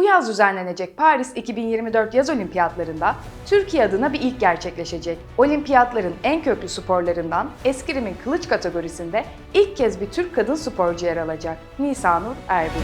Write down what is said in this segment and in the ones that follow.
yaz düzenlenecek Paris 2024 yaz olimpiyatlarında Türkiye adına bir ilk gerçekleşecek. Olimpiyatların en köklü sporlarından eskrimin kılıç kategorisinde ilk kez bir Türk kadın sporcu yer alacak. Nisanur Erbil.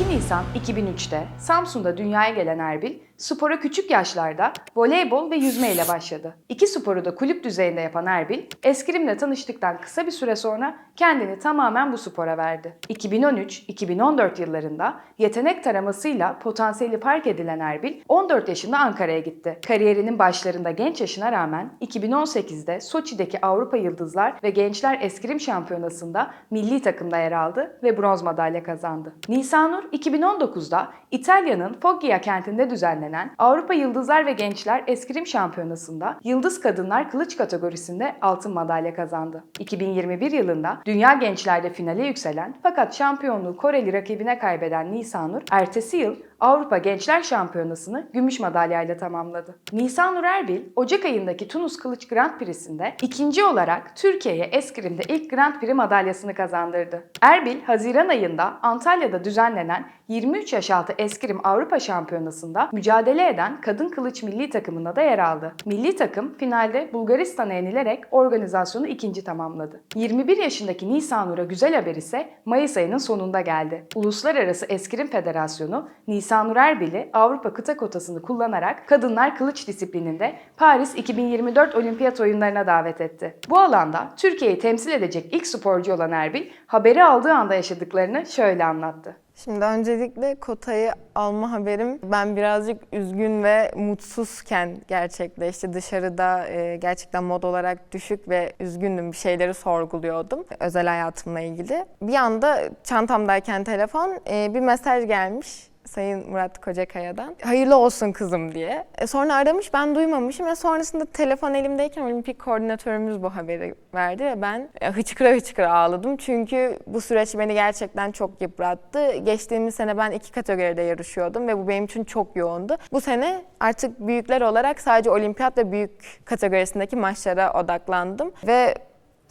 22 Nisan 2003'te Samsun'da dünyaya gelen Erbil, spora küçük yaşlarda voleybol ve yüzme ile başladı. İki sporu da kulüp düzeyinde yapan Erbil, eskrimle tanıştıktan kısa bir süre sonra kendini tamamen bu spora verdi. 2013-2014 yıllarında yetenek taramasıyla potansiyeli fark edilen Erbil, 14 yaşında Ankara'ya gitti. Kariyerinin başlarında genç yaşına rağmen 2018'de Soçi'deki Avrupa Yıldızlar ve Gençler Eskrim Şampiyonası'nda milli takımda yer aldı ve bronz madalya kazandı. Nisanur 2019'da İtalya'nın Foggia kentinde düzenlenen Avrupa Yıldızlar ve Gençler Eskrim Şampiyonası'nda Yıldız Kadınlar Kılıç kategorisinde altın madalya kazandı. 2021 yılında Dünya Gençler'de finale yükselen fakat şampiyonluğu Koreli rakibine kaybeden Nisanur, ertesi yıl Avrupa Gençler Şampiyonası'nı gümüş madalyayla tamamladı. Nisanur Erbil, Ocak ayındaki Tunus Kılıç Grand Prix'sinde ikinci olarak Türkiye'ye eskrimde ilk Grand Prix madalyasını kazandırdı. Erbil, Haziran ayında Antalya'da düzenlenen 23 yaş altı eskrim Avrupa Şampiyonası'nda mücadele eden kadın kılıç milli takımında da yer aldı. Milli takım finalde Bulgaristan'a yenilerek organizasyonu ikinci tamamladı. 21 yaşındaki Nisanur'a güzel haber ise Mayıs ayının sonunda geldi. Uluslararası Eskrim Federasyonu Nisanur Erbil'i Avrupa kıta kotasını kullanarak kadınlar kılıç disiplininde Paris 2024 Olimpiyat oyunlarına davet etti. Bu alanda Türkiye'yi temsil edecek ilk sporcu olan Erbil, haberi aldığı anda yaşadıklarını şöyle anlattı. Şimdi öncelikle kotayı alma haberim ben birazcık üzgün ve mutsuzken gerçekleşti. Dışarıda e, gerçekten mod olarak düşük ve üzgündüm. Bir şeyleri sorguluyordum özel hayatımla ilgili. Bir anda çantamdayken telefon e, bir mesaj gelmiş. Sayın Murat Kocakaya'dan. Hayırlı olsun kızım diye. E sonra aramış ben duymamışım ve sonrasında telefon elimdeyken olimpik koordinatörümüz bu haberi verdi ve ben e, hıçkıra hıçkıra ağladım. Çünkü bu süreç beni gerçekten çok yıprattı. Geçtiğimiz sene ben iki kategoride yarışıyordum ve bu benim için çok yoğundu. Bu sene artık büyükler olarak sadece olimpiyat ve büyük kategorisindeki maçlara odaklandım ve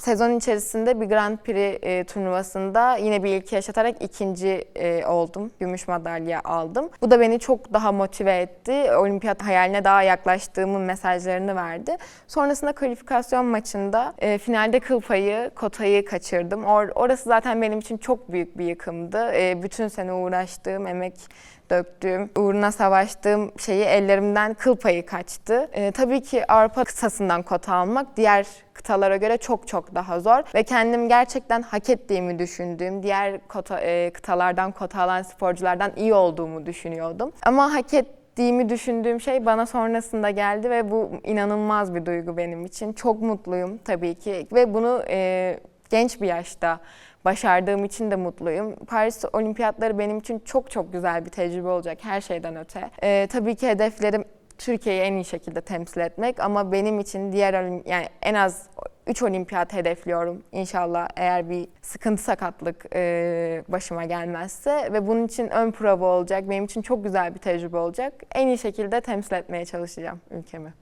Sezon içerisinde bir Grand Prix e, turnuvasında yine bir ilki yaşatarak ikinci e, oldum. Gümüş madalya aldım. Bu da beni çok daha motive etti. Olimpiyat hayaline daha yaklaştığımın mesajlarını verdi. Sonrasında kalifikasyon maçında e, finalde kıl payı, kotayı kaçırdım. Or, orası zaten benim için çok büyük bir yıkımdı. E, bütün sene uğraştığım, emek döktüğüm, uğruna savaştığım şeyi ellerimden kıl payı kaçtı. Ee, tabii ki Avrupa kıtasından kota almak diğer kıtalara göre çok çok daha zor ve kendim gerçekten hak ettiğimi düşündüğüm, diğer kota, e, kıtalardan kota alan sporculardan iyi olduğumu düşünüyordum. Ama hak ettiğimi düşündüğüm şey bana sonrasında geldi ve bu inanılmaz bir duygu benim için. Çok mutluyum tabii ki ve bunu e, genç bir yaşta başardığım için de mutluyum. Paris Olimpiyatları benim için çok çok güzel bir tecrübe olacak her şeyden öte. Ee, tabii ki hedeflerim Türkiye'yi en iyi şekilde temsil etmek ama benim için diğer yani en az 3 olimpiyat hedefliyorum inşallah eğer bir sıkıntı sakatlık e, başıma gelmezse ve bunun için ön prova olacak. Benim için çok güzel bir tecrübe olacak. En iyi şekilde temsil etmeye çalışacağım ülkemi.